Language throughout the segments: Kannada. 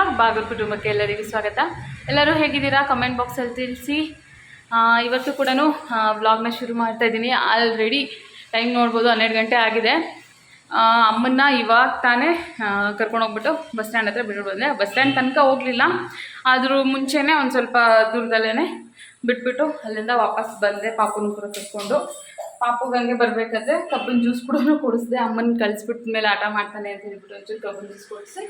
ಬ್ಲಾಗ್ ಬಾಗಲ್ ಕುಟುಂಬಕ್ಕೆ ಎಲ್ಲರಿಗೂ ಸ್ವಾಗತ. ಎಲ್ಲರೂ ಹೇಗಿದ್ದೀರಾ? ಕಮೆಂಟ್ ಬಾಕ್ಸಲ್ಲಿ ತಿಳಿಸಿ. ಇವತ್ತು ಕೂಡ ವ್ಲಾಗ್ನ ಶುರು ಮಾಡ್ತಾ ಇದ್ದೀನಿ. ಆಲ್ರೆಡಿ ಟೈಮ್ ನೋಡ್ಬೋದು, ಹನ್ನೆರಡು ಗಂಟೆ ಆಗಿದೆ. ಅಮ್ಮನ್ನ ಇವಾಗ ತಾನೇ ಕರ್ಕೊಂಡೋಗ್ಬಿಟ್ಟು ಬಸ್ ಸ್ಟ್ಯಾಂಡ್ ಹತ್ರ ಬಿಟ್ಟು ಬಂದೆ. ಬಸ್ ಸ್ಟ್ಯಾಂಡ್ ತನಕ ಹೋಗಲಿಲ್ಲ. ಆದರೂ ಮುಂಚೆನೇ ಒಂದು ಸ್ವಲ್ಪ ದೂರದಲ್ಲೇ ಬಿಟ್ಬಿಟ್ಟು ಅಲ್ಲಿಂದ ವಾಪಸ್ ಬಂದೆ. ಪಾಪುನ ಕೂಡ ಕರ್ಕೊಂಡು. ಹಂಗೆ ಬರಬೇಕಾದ್ರೆ ಕಬ್ಬಿನ ಜ್ಯೂಸ್ ಕೂಡ ಕುಡಿಸ್ದೆ. ಅಮ್ಮನ ಕಳಿಸ್ಬಿಟ್ಟ ಮೇಲೆ ಆಟ ಮಾಡ್ತಾನೆ ಅಂತ ಹೇಳ್ಬಿಟ್ಟು ಒಂಚೂರು ಕಬ್ಬಿನ ಜ್ಯೂಸ್ ಕುಡಿಸಿ.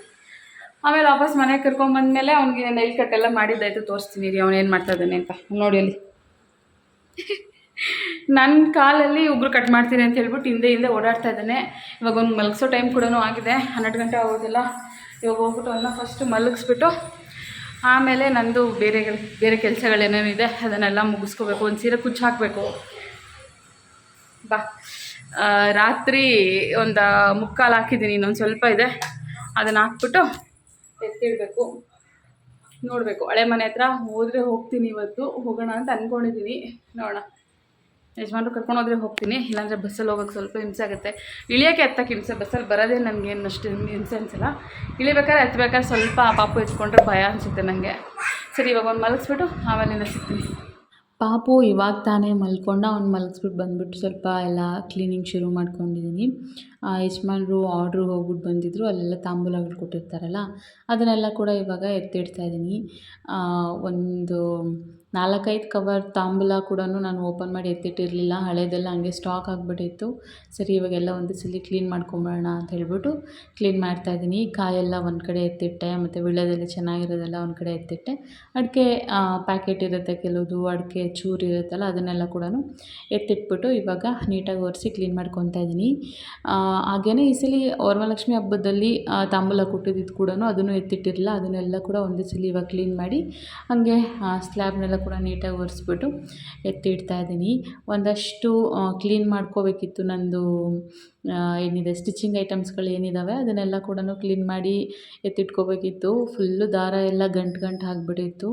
ಆಮೇಲೆ ವಾಪಸ್ ಮನೆಗೆ ಕರ್ಕೊಂಬಂದ್ಮೇಲೆ ಅವ್ನಿಗೆ ನೈಲ್ ಕಟ್ ಎಲ್ಲ ಮಾಡಿದ್ದಾಯ್ತು, ತೋರಿಸ್ತೀನಿ ರೀ ಏನು ಮಾಡ್ತಾ ಇದ್ದಾನೆ ಅಂತ. ನೋಡಿ ಅಲ್ಲಿ. ನನ್ನ ಕಾಲಲ್ಲಿ ಒಬ್ರು ಕಟ್ ಮಾಡ್ತೀನಿ ಅಂತ ಹೇಳ್ಬಿಟ್ಟು ಹಿಂದೆ ಹಿಂದೆ ಓಡಾಡ್ತಾ ಇದ್ದಾನೆ. ಇವಾಗ ಒಂದು ಮಲಗಿಸೋ ಟೈಮ್ ಕೂಡ ಆಗಿದೆ, ಹನ್ನೆರಡು ಗಂಟೆ ಆಗೋದಿಲ್ಲ. ಇವಾಗ ಹೋಗ್ಬಿಟ್ಟು ಅವನ್ನ ಫಸ್ಟ್ ಮಲಗಿಸ್ಬಿಟ್ಟು ಆಮೇಲೆ ನಂದು ಬೇರೆ ಬೇರೆ ಕೆಲಸಗಳೇನೇನಿದೆ ಅದನ್ನೆಲ್ಲ ಮುಗಿಸ್ಕೋಬೇಕು. ಒಂದು ಸೀರೆ ಕುಚ್ಚು ಹಾಕಬೇಕು. ಬಾ. ರಾತ್ರಿ ಒಂದು ಮುಕ್ಕಾಲು ಹಾಕಿದ್ದೀನಿ, ಇನ್ನೊಂದು ಸ್ವಲ್ಪ ಇದೆ. ಅದನ್ನು ಹಾಕ್ಬಿಟ್ಟು ಎತ್ತಿಡಬೇಕು. ನೋಡಬೇಕು. ಹಳೆ ಮನೆ ಹತ್ರ ಹೋದರೆ ಹೋಗ್ತೀನಿ ಇವತ್ತು. ಹೋಗೋಣ ಅಂತ ಅಂದ್ಕೊಂಡಿದ್ದೀನಿ ನೋಡೋಣ. ಯಜಮಾನ್ರು ಕರ್ಕೊಂಡು ಹೋದ್ರೆ ಹೋಗ್ತೀನಿ. ಇಲ್ಲಾಂದರೆ ಬಸ್ಸಲ್ಲಿ ಹೋಗೋಕ್ಕೆ ಸ್ವಲ್ಪ ಹಿಂಸೆ ಆಗುತ್ತೆ. ಇಳಿಯೋಕ್ಕೆ ಎತ್ತಕ್ಕೆ ಹಿಂಸೆ. ಬಸ್ಸಲ್ಲಿ ಬರೋದೇ ನನಗೇನು ಅಷ್ಟು ಹಿಂಸೆ ಅನಿಸಲ್ಲ. ಇಳಿಬೇಕಾದ್ರೆ ಎತ್ತಬೇಕಾದ್ರೆ ಸ್ವಲ್ಪ ಪಾಪು ಎತ್ಕೊಂಡ್ರೆ ಭಯ ಅನಿಸುತ್ತೆ ನನಗೆ ಸರಿ, ಇವಾಗ ಒಂದು ಮಲಗಿಸ್ಬಿಟ್ಟು ಆಮೇಲೆ ಸಿಗ್ತೀನಿ. ಪಾಪು ಇವಾಗ ತಾನೇ ಮಲ್ಕೊಂಡು, ಅವ್ನು ಮಲಗಿಸ್ಬಿಟ್ಟು ಬಂದ್ಬಿಟ್ಟು ಸ್ವಲ್ಪ ಎಲ್ಲ ಕ್ಲೀನಿಂಗ್ ಶುರು ಮಾಡ್ಕೊಂಡಿದ್ದೀನಿ ಯಜಮಾನ್ರು ಆರ್ಡ್ರು ಹೋಗ್ಬಿಟ್ಟು ಬಂದಿದ್ದರು ಅಲ್ಲೆಲ್ಲ ತಾಂಬೂಲಗಳು ಕೊಟ್ಟಿರ್ತಾರಲ್ಲ, ಅದನ್ನೆಲ್ಲ ಕೂಡ ಇವಾಗ ಎತ್ತಿಡ್ತಾ ಇದ್ದೀನಿ ಒಂದು ನಾಲ್ಕೈದು ಕವರ್ ತಾಂಬೂಲ ಕೂಡ ನಾನು ಓಪನ್ ಮಾಡಿ ಎತ್ತಿಟ್ಟಿರಲಿಲ್ಲ ಹಳೆಯದೆಲ್ಲ ಹಂಗೆ ಸ್ಟಾಕ್ ಆಗಿಬಿಟ್ಟಿತ್ತು. ಸರಿ, ಇವಾಗೆಲ್ಲ ಒಂದು ಸಲ ಕ್ಲೀನ್ ಮಾಡ್ಕೊಂಬಿಡೋಣ ಅಂತ ಹೇಳ್ಬಿಟ್ಟು ಕ್ಲೀನ್ ಮಾಡ್ತಾಯಿದ್ದೀನಿ ಕಾಯೆಲ್ಲ ಒಂದು ಕಡೆ ಎತ್ತಿಟ್ಟೆ, ಮತ್ತು ವಿಳ್ಯದೆಲೆ ಚೆನ್ನಾಗಿರೋದೆಲ್ಲ ಒಂದು ಕಡೆ ಎತ್ತಿಟ್ಟೆ. ಅಡಿಕೆ ಪ್ಯಾಕೆಟ್ ಇರುತ್ತೆ ಕೆಲವುದು, ಅಡಿಕೆ ಚೂರು ಇರುತ್ತಲ್ಲ ಅದನ್ನೆಲ್ಲ ಕೂಡ ಎತ್ತಿಟ್ಬಿಟ್ಟು ಇವಾಗ ನೀಟಾಗಿ ಒರೆಸಿ ಕ್ಲೀನ್ ಮಾಡ್ಕೊತಾ ಇದ್ದೀನಿ. ಹಾಗೆಯೇ ಈ ಸಲ ವರಮಹಾಲಕ್ಷ್ಮಿ ಹಬ್ಬದಲ್ಲಿ ತಾಂಬೂಲ ಕೊಟ್ಟಿದ್ದು ಕೂಡ ಅದನ್ನು ಎತ್ತಿಟ್ಟಿರಲಿಲ್ಲ, ಅದನ್ನೆಲ್ಲ ಕೂಡ ಒಂದೇ ಸಲ ಇವಾಗ ಕ್ಲೀನ್ ಮಾಡಿ ಹಾಗೆ ಸ್ಲ್ಯಾಬ್ನೆಲ್ಲ ಕೂಡ ನೀಟಾಗಿ ಒರೆಸ್ಬಿಟ್ಟು ಎತ್ತಿಡ್ತಾ ಇದ್ದೀನಿ. ಒಂದಷ್ಟು ಕ್ಲೀನ್ ಮಾಡ್ಕೋಬೇಕಿತ್ತು ನಂದು ಆ, ಏನಿದೆ ಸ್ಟಿಚಿಂಗ್ ಐಟಮ್ಸ್ಗಳು ಏನಿದ್ದಾವೆ ಅದನ್ನೆಲ್ಲ ಕೂಡ ಕ್ಲೀನ್ ಮಾಡಿ ಎತ್ತಿಟ್ಕೋಬೇಕಿತ್ತು. ಫುಲ್ಲು ದಾರ ಎಲ್ಲ ಗಂಟು ಗಂಟು ಆಗಿಬಿಟ್ಟಿತ್ತು.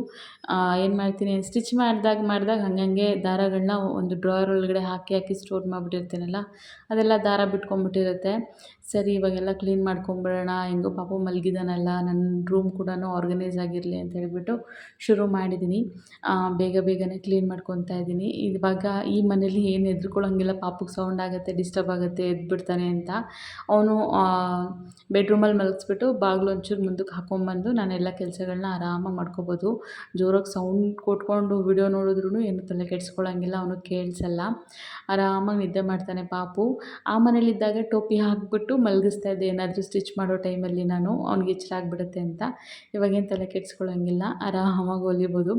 ಏನು ಮಾಡ್ತೀನಿ ಸ್ಟಿಚ್ ಮಾಡಿದಾಗ ಮಾಡಿದಾಗ ಹಂಗಂಗೆ ದಾರಗಳನ್ನ ಒಂದು ಡ್ರಾಯರ್ ಒಳಗಡೆ ಹಾಕಿ ಹಾಕಿ ಸ್ಟೋರ್ ಮಾಡಿಬಿಟ್ಟಿರ್ತೀನಲ್ಲ, ಅದೆಲ್ಲ ದಾರ ಬಿಟ್ಕೊಂಡ್ಬಿಟ್ಟಿರುತ್ತೆ ಸರಿ, ಇವಾಗೆಲ್ಲ ಕ್ಲೀನ್ ಮಾಡ್ಕೊಂಬಿಡೋಣ, ಹೆಂಗೋ ಪಾಪ ಮಲಗಿದಾನಲ್ಲ ನನ್ನ ರೂಮ್ ಕೂಡ ಆರ್ಗನೈಸ್ ಆಗಿರಲಿ ಅಂತ ಹೇಳಿಬಿಟ್ಟು ಶುರು ಮಾಡಿದ್ದೀನಿ ಬೇಗ ಬೇಗನೆ ಕ್ಲೀನ್ ಮಾಡ್ಕೊತಾ ಇದ್ದೀನಿ ಇವಾಗ ಈ ಮನೇಲಿ ಏನು ಎದ್ರುಕೊಳ್ಳೋಂಗಿಲ್ಲ ಪಾಪಕ್ಕೆ ಸೌಂಡ್ ಆಗುತ್ತೆ ಡಿಸ್ಟರ್ಬ್ ಆಗುತ್ತೆ ಎದ್ಬಿಡ್ತಾನೆ ಅಂತ. ಅವನು ಬೆಡ್ರೂಮಲ್ಲಿ ಮಲಗಿಸ್ಬಿಟ್ಟು ಬಾಗಿಲು ಒಂಚೂರು ಮುಂದಕ್ಕೆ ನಾನು ನಾನೆಲ್ಲ ಕೆಲಸಗಳನ್ನ ಆರಾಮಾಗಿ ಮಾಡ್ಕೋಬೋದು. ಜೋರಾಗಿ ಸೌಂಡ್ ಕೊಟ್ಕೊಂಡು ವಿಡಿಯೋ ನೋಡಿದ್ರೂ ಏನು ತಲೆ ಕೆಡಿಸ್ಕೊಳ್ಳೋಂಗಿಲ್ಲ ಅವನು ಕೇಳಿಸಲ್ಲ. ಆರಾಮಾಗಿ ನಿದ್ದೆ ಮಾಡ್ತಾನೆ ಪಾಪು. ಆ ಮನೇಲಿದ್ದಾಗ ಟೋಪಿ ಹಾಕ್ಬಿಟ್ಟು ಮಲಗಿಸ್ತಾ ಇದ್ದೆ. ಏನಾದರೂ ಸ್ಟಿಚ್ ಮಾಡೋ ಟೈಮಲ್ಲಿ ನಾನು, ಅವ್ನಿಗೆ ಎಚ್ಚರ ಆಗಿಬಿಡುತ್ತೆ ಅಂತ. ಇವಾಗೇನು ತಲೆ ಕೆಡಿಸ್ಕೊಳ್ಳೋಂಗಿಲ್ಲ ಆರಾಮಾಗಿ ಹೊಲಿಬೋದು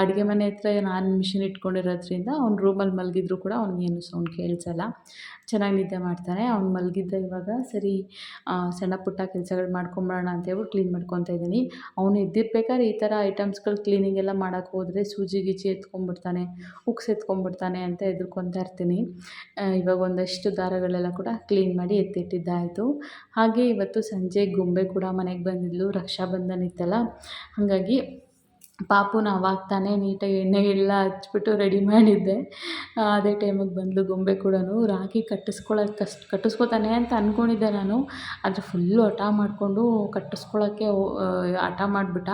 ಅಡುಗೆ ಮನೆ ಹತ್ರ ನಾನು ಮಿಷಿನ್ ಇಟ್ಕೊಂಡಿರೋದ್ರಿಂದ ಅವ್ನು ರೂಮಲ್ಲಿ ಮಲಗಿದ್ರು ಕೂಡ ಅವ್ನಿಗೇನು ಸೌಂಡ್ ಕೇಳಿಸಲ್ಲ. ಚೆನ್ನಾಗಿ ನಿದ್ದೆ ಮಾಡ್ತಾನೆ. ಅವ್ನು ಮಲಗಿದ್ದ ಇವಾಗ, ಸರಿ ಸಣ್ಣ ಪುಟ್ಟ ಕೆಲಸಗಳು ಮಾಡ್ಕೊಂಬಿಡೋಣ ಅಂತೇಳಿ ಕ್ಲೀನ್ ಮಾಡ್ಕೊತಾ ಇದ್ದೀನಿ. ಅವನು ಎದ್ದಿರ್ಬೇಕಾದ್ರೆ ಈ ಥರ ಐಟಮ್ಸ್ಗಳು ಕ್ಲೀನಿಂಗ್ ಎಲ್ಲ ಮಾಡೋಕ್ಕೆ ಹೋದರೆ ಸೂಜಿ ಗೀಜಿ ಎತ್ಕೊಂಡ್ಬಿಡ್ತಾನೆ, ಉಕ್ಸ್ ಎತ್ಕೊಂಡ್ಬಿಡ್ತಾನೆ ಅಂತ ಹೆದರ್ಕೊತಾ ಇರ್ತೀನಿ. ಆ, ಇವಾಗ ಒಂದಷ್ಟು ದಾರಗಳೆಲ್ಲ ಕೂಡ ಕ್ಲೀನ್ ಮಾಡಿ ಎತ್ತಿಟ್ಟಿದ್ದಾಯಿತು. ಹಾಗೆ ಇವತ್ತು ಸಂಜೆ ಗೊಂಬೆ ಕೂಡ ಮನೆಗೆ ಬಂದಿದ್ಲು ರಕ್ಷಾಬಂಧನ ಇತ್ತಲ್ಲ. ಹಾಗಾಗಿ ಪಾಪುನ ಅವಾಗ ತಾನೇ ನೀಟಾಗಿ ಎಣ್ಣೆಗೆಲ್ಲ ಹಚ್ಬಿಟ್ಟು ರೆಡಿ ಮಾಡಿದ್ದೆ. ಅದೇ ಟೈಮಿಗೆ ಬಂದಳು ಗೊಂಬೆ ಕೂಡ ರಾಖಿ ಕಟ್ಟಿಸ್ಕೊಳಕ್ಕೆ ಕಷ್ಟ ಕಟ್ಟಿಸ್ಕೊತಾನೆ ಅಂತ ಅಂದ್ಕೊಂಡಿದ್ದೆ ನಾನು. ಆದರೆ ಫುಲ್ಲು ಹಠ ಮಾಡಿಕೊಂಡು ಕಟ್ಟಿಸ್ಕೊಳಕ್ಕೆ ಹಠ ಮಾಡಿಬಿಟ್ಟ.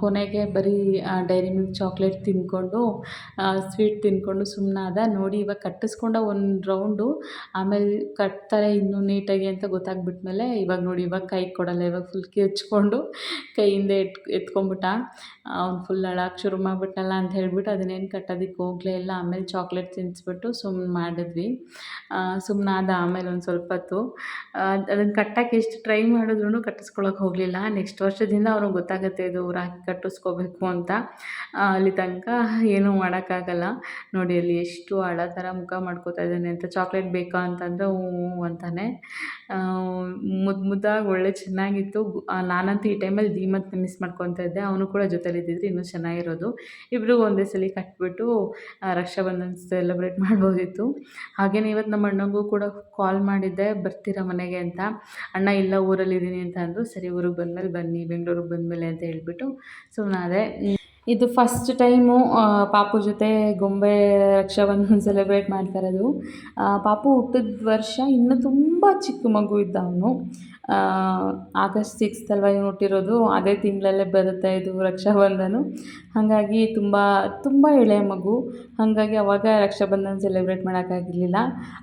ಕೊನೆಗೆ ಬರೀ ಡೈರಿ ಮಿಲ್ಕ್ ಚಾಕ್ಲೇಟ್ ತಿಂದ್ಕೊಂಡು ಸ್ವೀಟ್ ತಿನ್ಕೊಂಡು ಸುಮ್ಮನಾದ ನೋಡಿ ಇವಾಗ ಕಟ್ಟಿಸ್ಕೊಂಡ ಒಂದು ರೌಂಡು. ಆಮೇಲೆ ಕಟ್ತಾರೆ ಇನ್ನೂ ನೀಟಾಗಿ ಅಂತ ಗೊತ್ತಾಗ್ಬಿಟ್ಮೇಲೆ ಇವಾಗ ನೋಡಿ ಇವಾಗ ಕೈ ಕೊಡಲ್ಲ. ಇವಾಗ ಫುಲ್ ಕಿರ್ಚ್ಕೊಂಡು ಕೈಯಿಂದ ಎತ್ ಎತ್ಕೊಂಬಿಟ್ಟ ಅವ್ನು ಫುಲ್ ಅಳಕ್ಕೆ ಶುರು ಮಾಡಿಬಿಟ್ನಲ್ಲ ಅಂತ ಹೇಳಿಬಿಟ್ಟು ಅದನ್ನೇನು ಕಟ್ಟೋದಕ್ಕೆ ಹೋಗಲೇ ಇಲ್ಲ. ಆಮೇಲೆ ಚಾಕ್ಲೇಟ್ ತಿನ್ನಿಸ್ಬಿಟ್ಟು ಸುಮ್ಮನೆ ಮಾಡಿದ್ವಿ. ಸುಮ್ಮನಾದ ಆಮೇಲೆ ಒಂದು ಸ್ವಲ್ಪ ಹೊತ್ತು. ಅದನ್ನು ಕಟ್ಟೋಕ್ಕೆ ಎಷ್ಟು ಟ್ರೈ ಮಾಡಿದ್ರು ಕಟ್ಟಿಸ್ಕೊಳಕ್ಕೆ ಹೋಗಲಿಲ್ಲ. ನೆಕ್ಸ್ಟ್ ವರ್ಷದಿಂದ ಅವ್ರಿಗೆ ಗೊತ್ತಾಗುತ್ತೆ ಇದು ರಾಖಿ ಕಟ್ಟಿಸ್ಕೋಬೇಕು ಅಂತ. ಅಲ್ಲಿ ತನಕ ಏನೂ ಮಾಡೋಕ್ಕಾಗಲ್ಲ. ನೋಡಿ ಅಲ್ಲಿ ಎಷ್ಟು ಹಳ ಥರ ಮುಖ ಮಾಡ್ಕೋತಾ ಇದ್ದಾನೆ ಅಂತ. ಚಾಕ್ಲೇಟ್ ಬೇಕಾ ಅಂತಂದರೆ ಹ್ಞೂ ಅಂತಾನೆ. ಮುದ್ದು ಮುದ್ದಾಗಿ ಒಳ್ಳೆ ಚೆನ್ನಾಗಿತ್ತು. ನಾನಂತೂ ಈ ಟೈಮಲ್ಲಿ ಧೀಮತ್ ಮಿಸ್ ಮಾಡ್ಕೊತಾ ಇದ್ದೆ. ಅವನು ಕೂಡ ಜೊತೆಲಿದ್ದಿದ್ರೆ ಇನ್ನೂ ಚೆನ್ನಾಗಿರೋದು. ಇಬ್ಬರಿಗೂ ಒಂದೇ ಸಲ ಕಟ್ಬಿಟ್ಟು ರಕ್ಷಾ ರಕ್ಷಾಬಂಧನ ಸೆಲೆಬ್ರೇಟ್ ಮಾಡ್ಬೋದಿತ್ತು. ಹಾಗೆಯೇ ಇವತ್ತು ನಮ್ಮ ಅಣ್ಣಂಗೂ ಕೂಡ ಕಾಲ್ ಮಾಡಿದ್ದೆ, ಬರ್ತೀರಾ ಮನೆಗೆ ಅಂತ. ಅಣ್ಣ, ಇಲ್ಲ, ಊರಲ್ಲಿದ್ದೀನಿ ಅಂತ ಅಂದರು. ಸರಿ, ಊರಿಗೆ ಬಂದಮೇಲೆ ಬನ್ನಿ, ಬೆಂಗಳೂರಿಗೆ ಬಂದಮೇಲೆ ಅಂತ ಹೇಳ್ಬಿಟ್ಟು ಅದೇ ಇದು ಫಸ್ಟ್ ಟೈಮು ಪಾಪು ಜೊತೆ ಗೊಂಬೆ ರಕ್ಷಾಬಂಧನ ಸೆಲೆಬ್ರೇಟ್ ಮಾಡ್ತಾ ಇರೋದು. ಪಾಪು ಹುಟ್ಟಿದ ವರ್ಷ ಇನ್ನೂ ತುಂಬ ಚಿಕ್ಕ ಮಗು ಇದ್ದ ಅವನು. ಆಗಸ್ಟ್ ಸಿಕ್ಸ್ತ್ ಅಲ್ವಾ ಇವ್ನು ಹುಟ್ಟಿರೋದು, ಅದೇ ತಿಂಗಳಲ್ಲೇ ಬರುತ್ತೆ ಇದು ರಕ್ಷಾಬಂಧನ. ಹಾಗಾಗಿ ತುಂಬ ತುಂಬ ಎಳೆಯ ಮಗು. ಹಾಗಾಗಿ ಅವಾಗ ರಕ್ಷಾಬಂಧನ ಸೆಲೆಬ್ರೇಟ್ ಮಾಡೋಕ್ಕಾಗಿರ್ಲಿಲ್ಲ.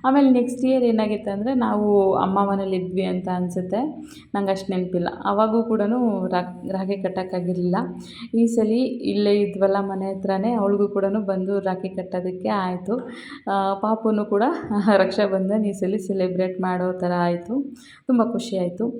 ಆಮೇಲೆ ನೆಕ್ಸ್ಟ್ ಇಯರ್ ಏನಾಗಿತ್ತು ಅಂದರೆ ನಾವು ಅಮ್ಮ ಮನೇಲಿ ಇದ್ವಿ ಅಂತ ಅನಿಸುತ್ತೆ. ನಂಗೆ ಅಷ್ಟು ನೆನಪಿಲ್ಲ. ಅವಾಗೂ ಕೂಡ ರಾಖಿ ಕಟ್ಟೋಕ್ಕಾಗಿರಲಿಲ್ಲ. ಈ ಸಲ ಇಲ್ಲೇ ಇದ್ವಲ್ಲ ಮನೆ ಹತ್ರನೇ, ಅವಳಿಗೂ ಕೂಡ ಬಂದು ರಾಖಿ ಕಟ್ಟೋದಕ್ಕೆ ಆಯಿತು. ಪಾಪುನು ಕೂಡ ರಕ್ಷಾಬಂಧನ ಈ ಸಲ ಸೆಲೆಬ್ರೇಟ್ ಮಾಡೋ ಥರ ಆಯಿತು. ತುಂಬ ಖುಷಿ ಆಯಿತು. proyecto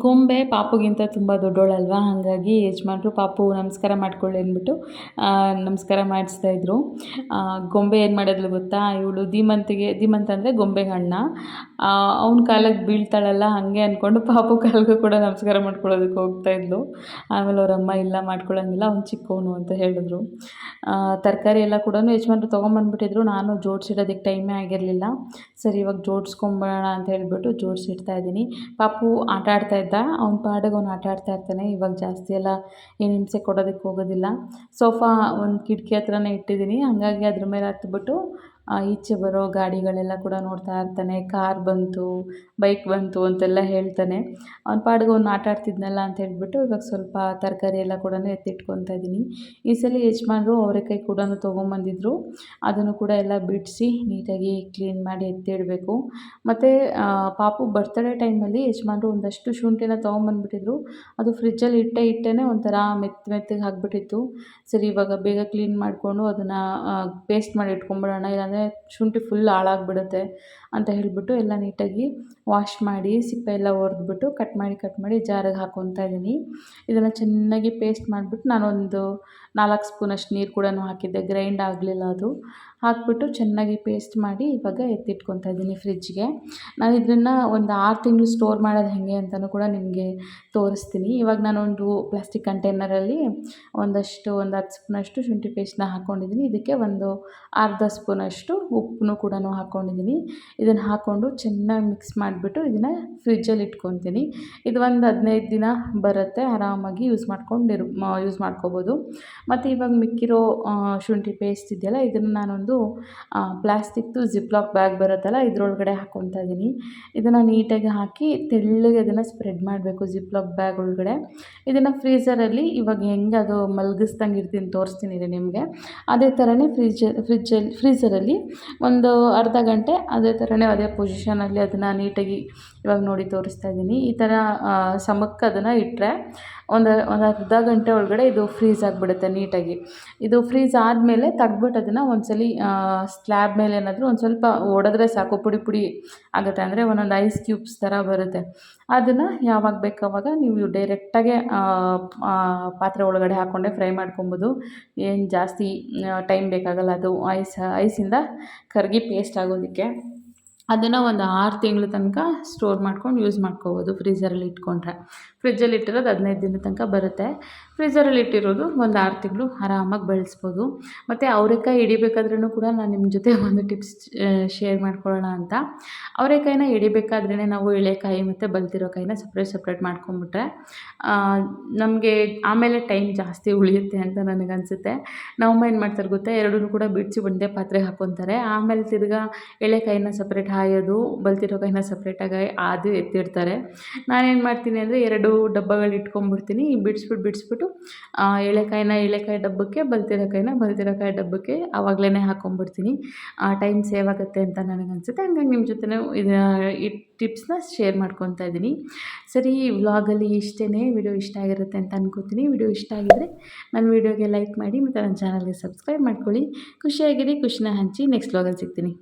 ಗೊಂಬೆ ಪಾಪುಗಿಂತ ತುಂಬ ದೊಡ್ಡವಳಲ್ವ ಹಾಗಾಗಿ ಯಜಮಾನ್ರು ಪಾಪು ನಮಸ್ಕಾರ ಮಾಡ್ಕೊಳ್ಳಿ ಅಂದ್ಬಿಟ್ಟು ನಮಸ್ಕಾರ ಮಾಡಿಸ್ತಾಯಿದ್ರು ಗೊಂಬೆ ಏನು ಮಾಡಿದ್ಲು ಗೊತ್ತಾ? ಇವಳು ಧೀಮಂತಿಗೆ, ಧೀಮಂತ ಅಂದರೆ ಗೊಂಬೆ ಹಣ್ಣ ಅವ್ನ ಕಾಲಕ್ಕೆ ಬೀಳ್ತಾಳಲ್ಲ, ಹಾಗೆ ಅಂದ್ಕೊಂಡು ಪಾಪು ಕಾಲಿಗೂ ಕೂಡ ನಮಸ್ಕಾರ ಮಾಡ್ಕೊಳ್ಳೋದಕ್ಕೆ ಹೋಗ್ತಾಯಿದ್ಲು ಆಮೇಲೆ ಅವರಮ್ಮ ಇಲ್ಲ ಮಾಡ್ಕೊಳ್ಳೋಂಗಿಲ್ಲ ಅವ್ನು ಚಿಕ್ಕವನು ಅಂತ ಹೇಳಿದ್ರು. ತರಕಾರಿ ಎಲ್ಲ ಕೂಡ ಯಜಮಾನ್ರು ತೊಗೊಂಬಂದ್ಬಿಟ್ಟಿದ್ರು. ನಾನು ಜೋಡಿಸಿಡೋದಕ್ಕೆ ಟೈಮೇ ಆಗಿರಲಿಲ್ಲ. ಸರಿ, ಇವಾಗ ಜೋಡಿಸ್ಕೊಂಬೋಣ ಅಂತ ಹೇಳಿಬಿಟ್ಟು ಜೋಡಿಸಿಡ್ತಾ ಇದ್ದೀನಿ. ಪಾಪು ಆಟ ಆಡ್ತಾ ಇದ್ದ, ಅವ್ನ ಪಾಡಿಗೆ ಅವ್ನು ಆಟ ಆಡ್ತಾ ಇರ್ತಾನೆ, ಇವಾಗ ಜಾಸ್ತಿ ಎಲ್ಲ ಏನು ಹಿಂಸೆ ಕೊಡೋದಕ್ಕೆ ಹೋಗೋದಿಲ್ಲ. ಸೋಫಾ ಒಂದು ಕಿಟಕಿ ಹತ್ರನೇ ಇಟ್ಟಿದ್ದೀನಿ ಹಾಗಾಗಿ ಅದ್ರ ಮೇಲೆ ಹತ್ಬಿಟ್ಟು ಈಚೆ ಬರೋ ಗಾಡಿಗಳೆಲ್ಲ ಕೂಡ ನೋಡ್ತಾ ಇರ್ತಾನೆ. ಕಾರ್ ಬಂತು, ಬೈಕ್ ಬಂತು ಅಂತೆಲ್ಲ ಹೇಳ್ತಾನೆ. ಅವ್ನ ಪಾಡಿಗೆ ಅವ್ನು ಆಟ ಆಡ್ತಿದ್ನಲ್ಲ ಅಂತ ಹೇಳ್ಬಿಟ್ಟು ಇವಾಗ ಸ್ವಲ್ಪ ತರಕಾರಿ ಎಲ್ಲ ಕೂಡ ಎತ್ತಿಟ್ಕೊತಾ ಇದ್ದೀನಿ. ಈ ಸಲ ಯಜಮಾನ್ರು ಅವರೆಕಾಯಿ ಕೂಡ ತೊಗೊಂಬಂದಿದ್ರು. ಅದನ್ನು ಕೂಡ ಎಲ್ಲ ಬಿಡಿಸಿ ನೀಟಾಗಿ ಕ್ಲೀನ್ ಮಾಡಿ ಎತ್ತಿಡಬೇಕು. ಮತ್ತು ಪಾಪು ಬರ್ತಡೇ ಟೈಮಲ್ಲಿ ಯಜಮಾನ್ರು ಒಂದಷ್ಟು ಶುಂಠಿನ ತೊಗೊಂಬಂದ್ಬಿಟ್ಟಿದ್ರು. ಅದು ಫ್ರಿಜ್ಜಲ್ಲಿ ಇಟ್ಟೆ ಇಟ್ಟೇ ಒಂಥರ ಮೆತ್ತ ಮೆತ್ತಗೆ ಹಾಕ್ಬಿಟ್ಟಿತ್ತು. ಸರಿ, ಇವಾಗ ಬೇಗ ಕ್ಲೀನ್ ಮಾಡಿಕೊಂಡು ಅದನ್ನು ಪೇಸ್ಟ್ ಮಾಡಿ ಇಟ್ಕೊಂಬಿಡೋಣ ಇಲ್ಲಾಂದರೆ ಶುಂಠಿ ಫುಲ್ ಹಾಳಾಗ್ಬಿಡುತ್ತೆ ಅಂತ ಹೇಳಿಬಿಟ್ಟು ಎಲ್ಲ ನೀಟಾಗಿ ವಾಶ್ ಮಾಡಿ ಸಿಪ್ಪೆ ಎಲ್ಲ ಒರೆದ್ಬಿಟ್ಟು ಕಟ್ ಮಾಡಿ ಕಟ್ ಮಾಡಿ ಜಾರಿಗೆ ಹಾಕೊತಾ ಇದ್ದೀನಿ ಇದನ್ನು ಚೆನ್ನಾಗಿ ಪೇಸ್ಟ್ ಮಾಡಿಬಿಟ್ಟು ನಾನೊಂದು ನಾಲ್ಕು ಸ್ಪೂನಷ್ಟು ನೀರು ಕೂಡ ಹಾಕಿದ್ದೆ. ಗ್ರೈಂಡ್ ಆಗಲಿಲ್ಲ ಅದು. ಹಾಕ್ಬಿಟ್ಟು ಚೆನ್ನಾಗಿ ಪೇಸ್ಟ್ ಮಾಡಿ ಇವಾಗ ಎತ್ತಿಟ್ಕೊತಾ ಇದ್ದೀನಿ ಫ್ರಿಜ್ಗೆ ನಾನು ಇದನ್ನು ಒಂದು ಆರು ತಿಂಗಳು ಸ್ಟೋರ್ ಮಾಡೋದು ಹೇಗೆ ಅಂತಲೂ ಕೂಡ ನಿಮಗೆ ತೋರಿಸ್ತೀನಿ. ಇವಾಗ ನಾನೊಂದು ಪ್ಲಾಸ್ಟಿಕ್ ಕಂಟೈನರಲ್ಲಿ ಒಂದಷ್ಟು, ಒಂದು ಹತ್ತು ಸ್ಪೂನಷ್ಟು ಶುಂಠಿ ಪೇಸ್ಟ್ನ ಹಾಕ್ಕೊಂಡಿದ್ದೀನಿ ಇದಕ್ಕೆ ಒಂದು ಅರ್ಧ ಸ್ಪೂನಷ್ಟು ಉಪ್ಪನ್ನು ಕೂಡ ಹಾಕ್ಕೊಂಡಿದ್ದೀನಿ ಇದನ್ನು ಹಾಕ್ಕೊಂಡು ಚೆನ್ನಾಗಿ ಮಿಕ್ಸ್ ಮಾಡಿಬಿಟ್ಟು ಇದನ್ನು ಫ್ರಿಜ್ಜಲ್ಲಿ ಇಟ್ಕೊತೀನಿ. ಇದು ಒಂದು ಹದಿನೈದು ದಿನ ಬರುತ್ತೆ, ಆರಾಮಾಗಿ ಯೂಸ್ ಮಾಡ್ಕೊಂಡು ಮಾಡ್ಕೊಂಡಿರು ಯೂಸ್ ಮಾಡ್ಕೋಬೋದು. ಮತ್ತು ಇವಾಗ ಮಿಕ್ಕಿರೋ ಶುಂಠಿ ಪೇಸ್ಟ್ ಇದೆಯಲ್ಲ, ಇದನ್ನು ನಾನೊಂದು ಪ್ಲಾಸ್ಟಿಕ್ದು ಜಿಪ್ಲಾಕ್ ಬ್ಯಾಗ್ ಬರುತ್ತಲ್ಲ, ಇದರೊಳಗಡೆ ಹಾಕ್ಕೊತಾ ಇದ್ದೀನಿ ಇದನ್ನು ನೀಟಾಗಿ ಹಾಕಿ ತೆಳ್ಳಗೆ ಅದನ್ನು ಸ್ಪ್ರೆಡ್ ಮಾಡಬೇಕು ಜಿಪ್ಲಾಕ್ ಬ್ಯಾಗ್ ಒಳಗಡೆ. ಇದನ್ನು ಫ್ರೀಝರಲ್ಲಿ ಇವಾಗ ಹೆಂಗೆ ಅದು ಮಲಗಿಸ್ದಂಗೆ ಇರ್ತೀನಿ, ತೋರಿಸ್ತೀನಿ ರೀ ನಿಮಗೆ. ಅದೇ ಥರನೇ ಫ್ರಿಜ್ ಫ್ರಿಜ್ಜಲ್ಲಿ ಫ್ರೀಝರಲ್ಲಿ ಒಂದು ಅರ್ಧ ಗಂಟೆ ಅದೇ ಥರನೇ ಅದೇ ಪೊಸಿಷನಲ್ಲಿ ಅದನ್ನು ನೀಟಾಗಿ ಇವಾಗ ನೋಡಿ ತೋರಿಸ್ತಾ ಇದ್ದೀನಿ. ಈ ಥರ ಸಮಕ್ಕೆ ಅದನ್ನು ಇಟ್ಟರೆ ಒಂದು ಒಂದು ಅರ್ಧ ಗಂಟೆ ಒಳಗಡೆ ಇದು ಫ್ರೀಸ್ ಆಗಿಬಿಡುತ್ತೆ ನೀಟಾಗಿ. ಇದು ಫ್ರೀಸ್ ಆದಮೇಲೆ ತೆಗ್ದ್ಬಿಟ್ಟು ಅದನ್ನು ಒಂದು ಸಲ ಸ್ಲ್ಯಾಬ್ ಮೇಲೆ ಏನಾದರೂ ಒಂದು ಸ್ವಲ್ಪ ಒಡೆದ್ರೆ ಸಾಕು, ಪುಡಿ ಪುಡಿ ಆಗುತ್ತೆ. ಅಂದರೆ ಒಂದೊಂದು ಐಸ್ ಕ್ಯೂಬ್ಸ್ ಥರ ಬರುತ್ತೆ. ಅದನ್ನು ಯಾವಾಗ ಬೇಕಾವಾಗ ನೀವು ಡೈರೆಕ್ಟಾಗೆ ಪಾತ್ರೆ ಒಳಗಡೆ ಹಾಕ್ಕೊಂಡೆ ಫ್ರೈ ಮಾಡ್ಕೊಬೋದು. ಏನು ಜಾಸ್ತಿ ಟೈಮ್ ಬೇಕಾಗಲ್ಲ ಅದು. ಐಸ್, ಐಸಿಂದ ಕರಗಿ ಪೇಸ್ಟ್ ಆಗೋದಕ್ಕೆ. ಅದನ್ನು ಒಂದು ಆರು ತಿಂಗಳ ತನಕ ಸ್ಟೋರ್ ಮಾಡ್ಕೊಂಡು ಯೂಸ್ ಮಾಡ್ಕೋಬೋದು ಫ್ರೀಝರಲ್ಲಿ ಇಟ್ಕೊಂಡ್ರೆ. ಫ್ರಿಜ್ಜಲ್ಲಿ ಇಟ್ಟಿರೋದು ಹದಿನೈದು ದಿನದ ತನಕ ಬರುತ್ತೆ. ಫ್ರೀಜರಲ್ಲಿ ಇಟ್ಟಿರೋದು ಒಂದು ಆರು ತಿಂಗಳು ಆರಾಮಾಗಿ ಬೆಳೆಸ್ಬೋದು. ಮತ್ತು ಅವರೆಕಾಯಿ ಹಿಡಿಬೇಕಾದ್ರೂ ಕೂಡ ನಾನು ನಿಮ್ಮ ಜೊತೆ ಒಂದು ಟಿಪ್ಸ್ ಶೇರ್ ಮಾಡ್ಕೊಳ್ಳೋಣ ಅಂತ. ಅವರೆಕಾಯಿನ ಹಿಡಿಬೇಕಾದ್ರೇ ನಾವು ಎಳೆಕಾಯಿ ಮತ್ತು ಬಲ್ತಿರೋ ಕಾಯಿನ ಸಪ್ರೇಟ್ ಸಪ್ರೇಟ್ ಮಾಡ್ಕೊಂಬಿಟ್ರೆ ನಮಗೆ ಆಮೇಲೆ ಟೈಮ್ ಜಾಸ್ತಿ ಉಳಿಯುತ್ತೆ ಅಂತ ನನಗನ್ಸುತ್ತೆ. ನಮ್ಮಮ್ಮ ಏನು ಮಾಡ್ತಾರೆ ಗೊತ್ತಾ? ಎರಡೂ ಕೂಡ ಬಿಡಿಸಿ ಒಂದೇ ಪಾತ್ರೆ ಹಾಕ್ಕೊತಾರೆ ಆಮೇಲೆ ತಿರ್ಗಾ ಎಳೆಕಾಯಿನ ಸಪ್ರೇಟ್ ಹಾಯೋದು ಬಲ್ತಿರೋ ಕಾಯಿನ ಸಪ್ರೇಟಾಗಿ ಅದು ಎತ್ತಿಡ್ತಾರೆ. ನಾನೇನು ಮಾಡ್ತೀನಿ ಅಂದರೆ ಎರಡು ಡಬ್ಬಗಳು ಇಟ್ಕೊಂಡ್ಬಿಡ್ತೀನಿ. ಬಿಡಿಸ್ಬಿಟ್ಟು ಬಿಡಿಸ್ಬಿಟ್ಟು ಎಳೆಕಾಯಿನ ಎಳೆಕಾಯಿ ಡಬ್ಬಕ್ಕೆ ಬಲ್ತಿರೋ ಕಾಯಿನ ಬಲ್ತಿರೋ ಕಾಯಿ ಡಬ್ಬಕ್ಕೆ ಆವಾಗಲೇ ಆ, ಟೈಮ್ ಸೇವ್ ಆಗುತ್ತೆ ಅಂತ ನನಗನ್ಸುತ್ತೆ. ಹಂಗಾಗಿ ನಿಮ್ಮ ಜೊತೆ ಇದು, ಈ ಟಿಪ್ಸ್ನ ಶೇರ್ ಮಾಡ್ಕೊತಾ ಇದ್ದೀನಿ. ಸರಿ ವ್ಲಾಗಲ್ಲಿ ಇಷ್ಟೇ ವಿಡಿಯೋ ಇಷ್ಟ ಆಗಿರುತ್ತೆ ಅಂತ ಅನ್ಕೋತೀನಿ. ವಿಡಿಯೋ ಇಷ್ಟ ಆಗಿದ್ರೆ ನನ್ನ ವಿಡಿಯೋಗೆ ಲೈಕ್ ಮಾಡಿ ಮತ್ತು ನನ್ನ ಚಾನಲ್ಗೆ ಸಬ್ಸ್ಕ್ರೈಬ್ ಮಾಡ್ಕೊಳ್ಳಿ. ಖುಷಿಯಾಗಿರಿ, ಖುಷಿನ ಹಂಚಿ. ನೆಕ್ಸ್ಟ್ ವ್ಲಾಗಲ್ಲಿ ಸಿಗ್ತೀನಿ.